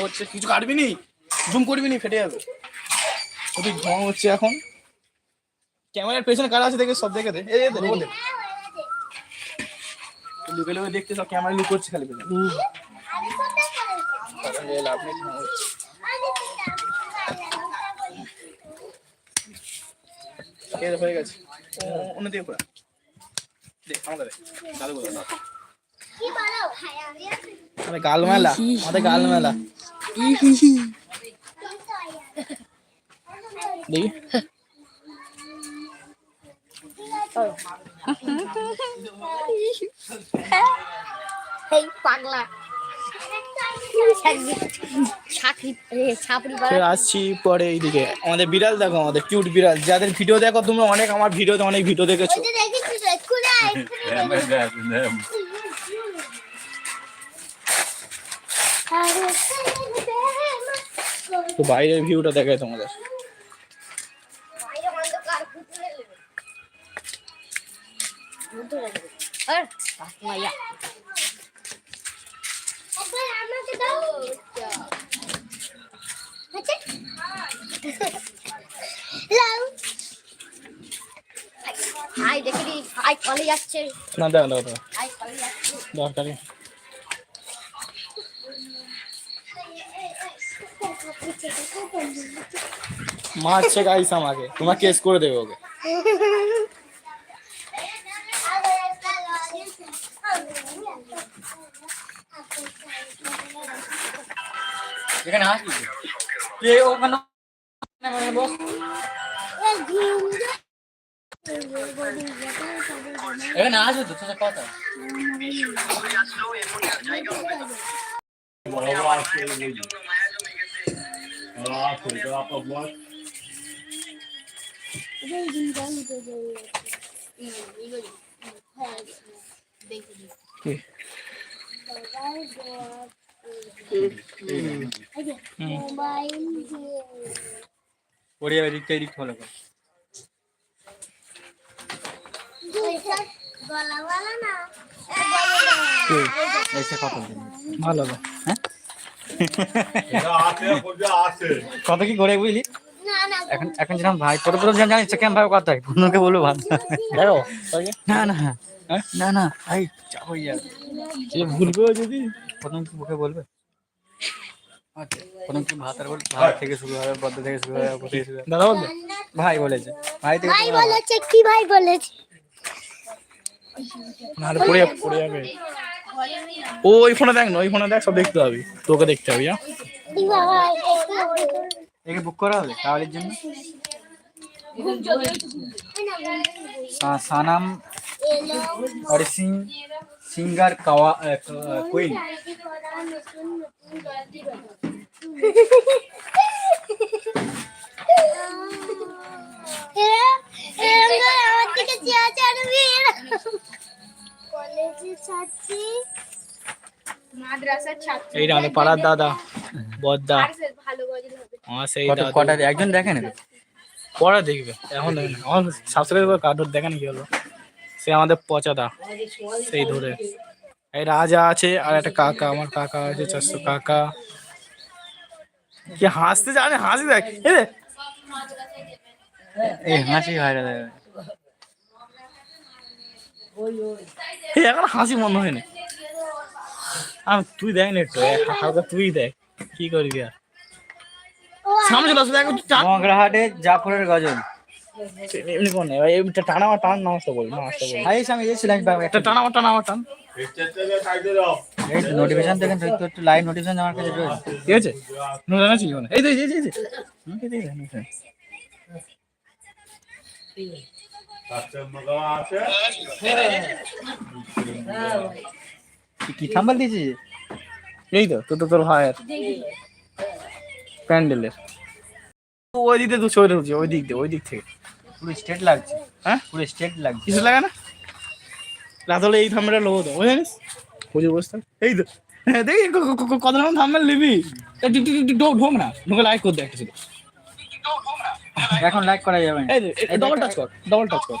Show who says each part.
Speaker 1: হচ্ছে কিছু কাটবি নি? জুম করবি নি ফেটে যাবে। ওদিক ধোয়া হচ্ছে এখন। ক্যামেরার পেছনে কারা আছে দেখে সব দেখে দে। এই দে দে। লুকে লুকে দেখতে সব ক্যামেরা লুক করছে খালি পেছনে। লাভ নেই ধোঁয়া হচ্ছে। হয়ে গেছে। ও- অন্য দিয়ে পুরা দে আমাদের দাদু বলো দাও। আমাদের গাল মেলা আমাদের গাল মেলা। দেখি।
Speaker 2: এই পাগলা।
Speaker 1: আসছি পরে এইদিকে। আমাদের বিড়াল দেখো আমাদের কিউট বিড়াল। যাদের ভিডিও দেখো তোমরা অনেক আমার ভিডিওতে অনেক ভিডিও দেখেছ। তো বাইরের ভিউটা দেখায় তোমাদের। না দেখো দেখো দেখো। দরকার মারছে গাইস আমাকে। তোমার কেস করে দেবে ওকে।
Speaker 3: এখানে আসবি এ ওখানে মানে বস। এখানে আসবে তো তোর কথা।
Speaker 1: কি?
Speaker 4: মোবাইল
Speaker 3: পড়ে যাবে দিকটা এদিক ফলো কর
Speaker 4: গলাওয়ালা না
Speaker 3: এসে
Speaker 1: ভালো।
Speaker 3: হ্যাঁ? কত কি করে বুঝলি?
Speaker 4: না না
Speaker 3: এখন এখন যেরকম ভাই প্রথম যেমন জানিস কেমন ভাবে কথা হয় পুনকে বলব ভাত
Speaker 1: দেখো
Speaker 3: না না
Speaker 1: হ্যাঁ?
Speaker 3: না না ভাই হয়ে যাবে।
Speaker 1: সে যদি।
Speaker 3: প্রথম কি মুখে বলবে? আচ্ছা প্রথম কি ভাত আর বল ভাত থেকে শুরু হবে পদ্মা থেকে শুরু হবে উপর থেকে শুরু হবে
Speaker 1: দাদা বলবে?
Speaker 3: ভাই বলেছে। ভাই থেকে
Speaker 4: ভাই বলেছে কি ভাই বলেছে?
Speaker 1: নাহলে পড়ে যাবে পড়ে যাবে। ওই ফোনে দেখ না ওই ফোনে দেখ, সব দেখতে হবে। তোকে দেখতে হবে
Speaker 3: একে বুক করা হবে ট্রাভেলের জন্য? সানাম অরিজিৎ সিং, সিঙ্গার কাওয়া কুইন
Speaker 1: এইটা আমাদের পাড়ার দাদা বদ্দা।
Speaker 2: ভালো গজল হবে।
Speaker 1: আমার সেই
Speaker 3: কটা একজন দেখেন
Speaker 1: পরে দেখবে। এখন দেখবে না। আমার সাবস্ক্রাইব করে কার্ড দেখেন কি হলো? সে আমাদের পচাদা সেই ধরে। এই রাজা আছে আর একটা কাকা আমার কাকা আছে চারশো কাকা। কি হাসতে জানে? হাসি দেখ। এই
Speaker 3: এই হাসি ভাইরাল
Speaker 1: এই এখন হাসি মনে হয়নি আমি তুই দেখ না একটু হালকা তুই দেখ কি করবি আর। সামনে চলে আসবে একটু
Speaker 3: মগরাহাটে জাফরের গজল।
Speaker 1: এমনি কোন ভাই টানা আমার টান বল বল।
Speaker 3: ভাই
Speaker 1: একটা টানা আমার টান আমার টান।
Speaker 3: নোটিফিকেশন দেখেন তো একটু একটু লাইভ নোটিফিকেশন আমার কাছে রয়েছে।
Speaker 1: ঠিক আছে নো জানাচ্ছি এই তো এই এই এই এই তো তো তোর ভাইয়ের প্যান্ডেলের। ওই দিক দিয়ে ওই দিক দিয়ে ওই দিক থেকে
Speaker 3: পুরো লাগছে
Speaker 1: হ্যাঁ
Speaker 3: পুরো লাগছে
Speaker 1: কিছু লাগে না এই জানিস বসতে এই তো দেখি কত রকম থাম্বেল নিবি ঢোক না ঢোকে লাইক করে দেখ কিছু
Speaker 3: এখন লাইক করা যাবে
Speaker 1: এই ডবল টাচ কর ডবল টাচ কর।